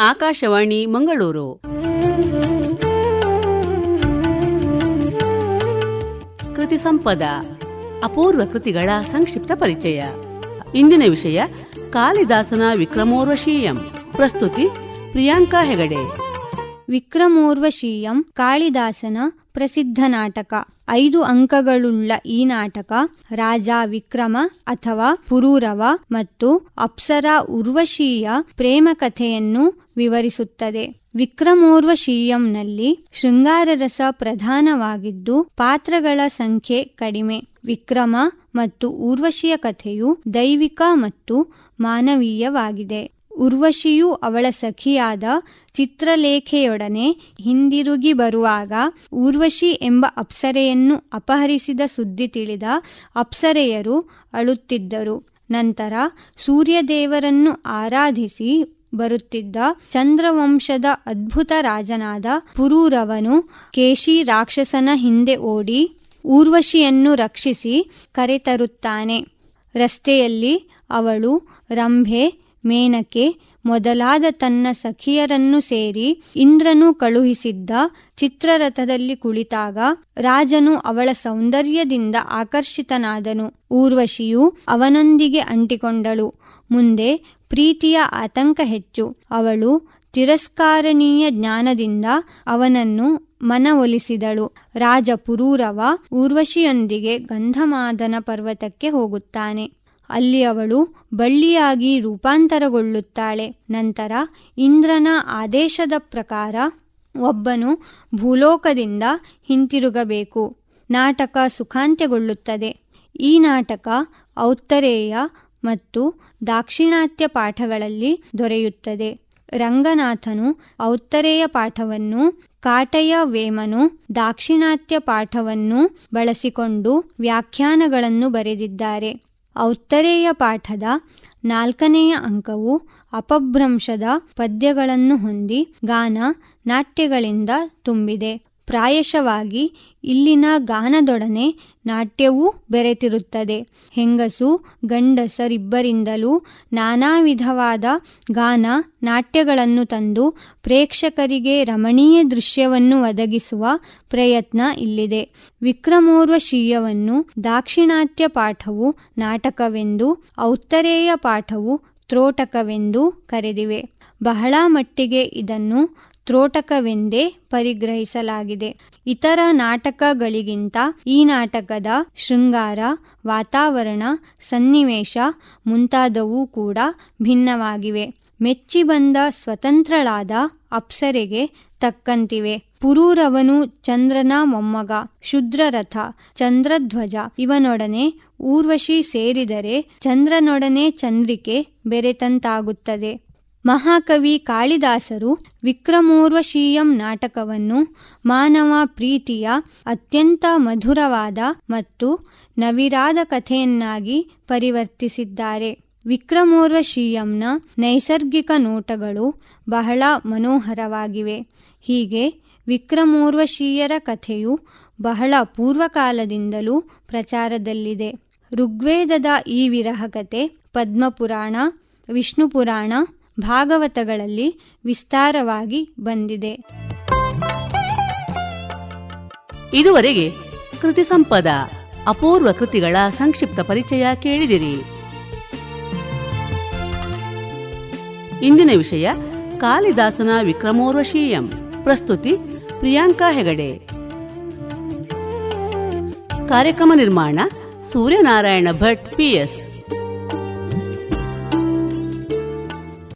ಆಕಾಶವಾಣಿ ಮಂಗಳೂರು. ಕೃತಿ ಸಂಪದ, ಅಪೂರ್ವ ಕೃತಿಗಳ ಸಂಕ್ಷಿಪ್ತ ಪರಿಚಯ. ಇಂದಿನ ವಿಷಯ, ಕಾಳಿದಾಸನ ವಿಕ್ರಮೋರ್ವಶೀಯಂ ಪ್ರಸ್ತುತಿ, ಪ್ರಿಯಾಂಕಾ ಹೆಗಡೆ. ವಿಕ್ರಮೋರ್ವಶೀಯಂ ಕಾಳಿದಾಸನ ಪ್ರಸಿದ್ಧ ನಾಟಕ. ಐದು ಅಂಕಗಳುಳ್ಳ ಈ ನಾಟಕ ರಾಜ ವಿಕ್ರಮ ಅಥವಾ ಪುರೂರವ ಮತ್ತು ಅಪ್ಸರ ಉರ್ವಶೀಯ ಪ್ರೇಮ ಕಥೆಯನ್ನು ವಿವರಿಸುತ್ತದೆ. ವಿಕ್ರಮೋರ್ವಶೀಯಂನಲ್ಲಿ ಶೃಂಗಾರರಸ ಪ್ರಧಾನವಾಗಿದ್ದು ಪಾತ್ರಗಳ ಸಂಖ್ಯೆ ಕಡಿಮೆ. ವಿಕ್ರಮ ಮತ್ತು ಊರ್ವಶಿಯ ಕಥೆಯು ದೈವಿಕ ಮತ್ತು ಮಾನವೀಯವಾಗಿದೆ. ಉರ್ವಶಿಯು ಅವಳ ಸಖಿಯಾದ ಚಿತ್ರಲೇಖೆಯೊಡನೆ ಹಿಂದಿರುಗಿ ಬರುವಾಗ ಊರ್ವಶಿ ಎಂಬ ಅಪ್ಸರೆಯನ್ನು ಅಪಹರಿಸಿದ ಸುದ್ದಿ ತಿಳಿದ ಅಪ್ಸರೆಯರು ಅಳುತ್ತಿದ್ದರು. ನಂತರ ಸೂರ್ಯದೇವರನ್ನು ಆರಾಧಿಸಿ ಬರುತ್ತಿದ್ದ ಚಂದ್ರವಂಶದ ಅದ್ಭುತ ರಾಜನಾದ ಪುರೂರವನು ಕೇಶಿ ರಾಕ್ಷಸನ ಹಿಂದೆ ಓಡಿ ಊರ್ವಶಿಯನ್ನು ರಕ್ಷಿಸಿ ಕರೆತರುತ್ತಾನೆ. ರಸ್ತೆಯಲ್ಲಿ ಅವಳು ರಂಭೆ ಮೇನಕೆ ಮೊದಲಾದ ತನ್ನ ಸಖಿಯರನ್ನು ಸೇರಿ ಇಂದ್ರನು ಕಳುಹಿಸಿದ್ದ ಚಿತ್ರರಥದಲ್ಲಿ ಕುಳಿತಾಗ ರಾಜನು ಅವಳ ಸೌಂದರ್ಯದಿಂದ ಆಕರ್ಷಿತನಾದನು. ಊರ್ವಶಿಯು ಅವನೊಂದಿಗೆ ಅಂಟಿಕೊಂಡಳು. ಮುಂದೆ ಪ್ರೀತಿಯ ಆತಂಕ ಹೆಚ್ಚು. ಅವಳು ತಿರಸ್ಕಾರಣೀಯ ಜ್ಞಾನದಿಂದ ಅವನನ್ನು ಮನವೊಲಿಸಿದಳು. ರಾಜ ಪುರೂರವ ಊರ್ವಶಿಯೊಂದಿಗೆ ಗಂಧಮಾದನ ಪರ್ವತಕ್ಕೆ ಹೋಗುತ್ತಾನೆ. ಅಲ್ಲಿ ಅವಳು ಬಳ್ಳಿಯಾಗಿ ರೂಪಾಂತರಗೊಳ್ಳುತ್ತಾಳೆ. ನಂತರ ಇಂದ್ರನ ಆದೇಶದ ಪ್ರಕಾರ ಒಬ್ಬನು ಭೂಲೋಕದಿಂದ ಹಿಂತಿರುಗಬೇಕು. ನಾಟಕ ಸುಖಾಂತ್ಯಗೊಳ್ಳುತ್ತದೆ. ಈ ನಾಟಕ ಔತ್ತರೇಯ ಮತ್ತು ದಾಕ್ಷಿಣಾತ್ಯ ಪಾಠಗಳಲ್ಲಿ ದೊರೆಯುತ್ತದೆ. ರಂಗನಾಥನು ಔತ್ತರೇಯ ಪಾಠವನ್ನು, ಕಾಟಯ ವೇಮನು ದಾಕ್ಷಿಣಾತ್ಯ ಪಾಠವನ್ನು ಬಳಸಿಕೊಂಡು ವ್ಯಾಖ್ಯಾನಗಳನ್ನು ಬರೆದಿದ್ದಾರೆ. ಔತ್ತರೇಯ ಪಾಠದ ನಾಲ್ಕನೆಯ ಅಂಕವು ಅಪಭ್ರಂಶದ ಪದ್ಯಗಳನ್ನು ಹೊಂದಿ ಗಾನ ನಾಟ್ಯಗಳಿಂದ ತುಂಬಿದೆ. ಪ್ರಾಯಶವಾಗಿ ಇಲ್ಲಿನ ಗಾನದೊಡನೆ ನಾಟ್ಯವೂ ಬೆರೆತಿರುತ್ತದೆ. ಹೆಂಗಸು, ಗಂಡಸರಿಬ್ಬರಿಂದಲೂ ನಾನಾ ವಿಧವಾದ ಗಾನ, ನಾಟ್ಯಗಳನ್ನು ತಂದು ಪ್ರೇಕ್ಷಕರಿಗೆ ರಮಣೀಯ ದೃಶ್ಯವನ್ನು ಒದಗಿಸುವ ಪ್ರಯತ್ನ ಇಲ್ಲಿದೆ. ವಿಕ್ರಮೋರ್ವಶೀಯವನ್ನು ದಾಕ್ಷಿಣಾತ್ಯ ಪಾಠವು ನಾಟಕವೆಂದು, ಔತ್ತರೇಯ ಪಾಠವು ತ್ರೋಟಕವೆಂದು ಕರೆದಿವೆ. ಬಹಳ ಮಟ್ಟಿಗೆ ಇದನ್ನು ತ್ರೋಟಕವೆಂದೇ ಪರಿಗ್ರಹಿಸಲಾಗಿದೆ. ಇತರ ನಾಟಕಗಳಿಗಿಂತ ಈ ನಾಟಕದ ಶೃಂಗಾರ, ವಾತಾವರಣ, ಸನ್ನಿವೇಶ ಮುಂತಾದವೂ ಕೂಡ ಭಿನ್ನವಾಗಿವೆ. ಮೆಚ್ಚಿ ಬಂದ ಸ್ವತಂತ್ರಳಾದ ಅಪ್ಸರೆಗೆ ತಕ್ಕಂತಿವೆ. ಪುರೂರವನು ಚಂದ್ರನ ಮೊಮ್ಮಗ, ಶುದ್ರರಥ, ಚಂದ್ರಧ್ವಜ ಇವನೊಡನೆ ಊರ್ವಶಿ ಸೇರಿದರೆ ಚಂದ್ರನೊಡನೆ ಚಂದ್ರಿಕೆ ಬೆರೆತಂತಾಗುತ್ತದೆ. ಮಹಾಕವಿ ಕಾಳಿದಾಸರು ವಿಕ್ರಮೋರ್ವಶೀಯಂ ನಾಟಕವನ್ನು ಮಾನವ ಪ್ರೀತಿಯ ಅತ್ಯಂತ ಮಧುರವಾದ ಮತ್ತು ನವಿರಾದ ಕಥೆಯನ್ನಾಗಿ ಪರಿವರ್ತಿಸಿದ್ದಾರೆ. ವಿಕ್ರಮೋರ್ವಶೀಯಂನ ನೈಸರ್ಗಿಕ ನೋಟಗಳು ಬಹಳ ಮನೋಹರವಾಗಿವೆ. ಹೀಗೆ ವಿಕ್ರಮೋರ್ವಶೀಯರ ಕಥೆಯು ಬಹಳ ಪೂರ್ವಕಾಲದಿಂದಲೂ ಪ್ರಚಾರದಲ್ಲಿದೆ. ಋಗ್ವೇದದ ಈ ವಿರಹಕತೆ ಪದ್ಮಪುರಾಣ ವಿಷ್ಣು ಪುರಾಣ ಭಾಗವತಗಳಲ್ಲಿ ವಿಸ್ತಾರವಾಗಿ ಬಂದಿದೆ. ಇದುವರೆಗೆ ಕೃತಿ ಸಂಪದ, ಅಪೂರ್ವ ಕೃತಿಗಳ ಸಂಕ್ಷಿಪ್ತ ಪರಿಚಯ ಕೇಳಿದಿರಿ. ಇಂದಿನ ವಿಷಯ ಕಾಳಿದಾಸನ ವಿಕ್ರಮೋರ್ವಶೀಯಂ. ಪ್ರಸ್ತುತಿ ಪ್ರಿಯಾಂಕಾ ಹೆಗಡೆ. ಕಾರ್ಯಕ್ರಮ ನಿರ್ಮಾಣ ಸೂರ್ಯನಾರಾಯಣ ಭಟ್ ಪಿಎಸ್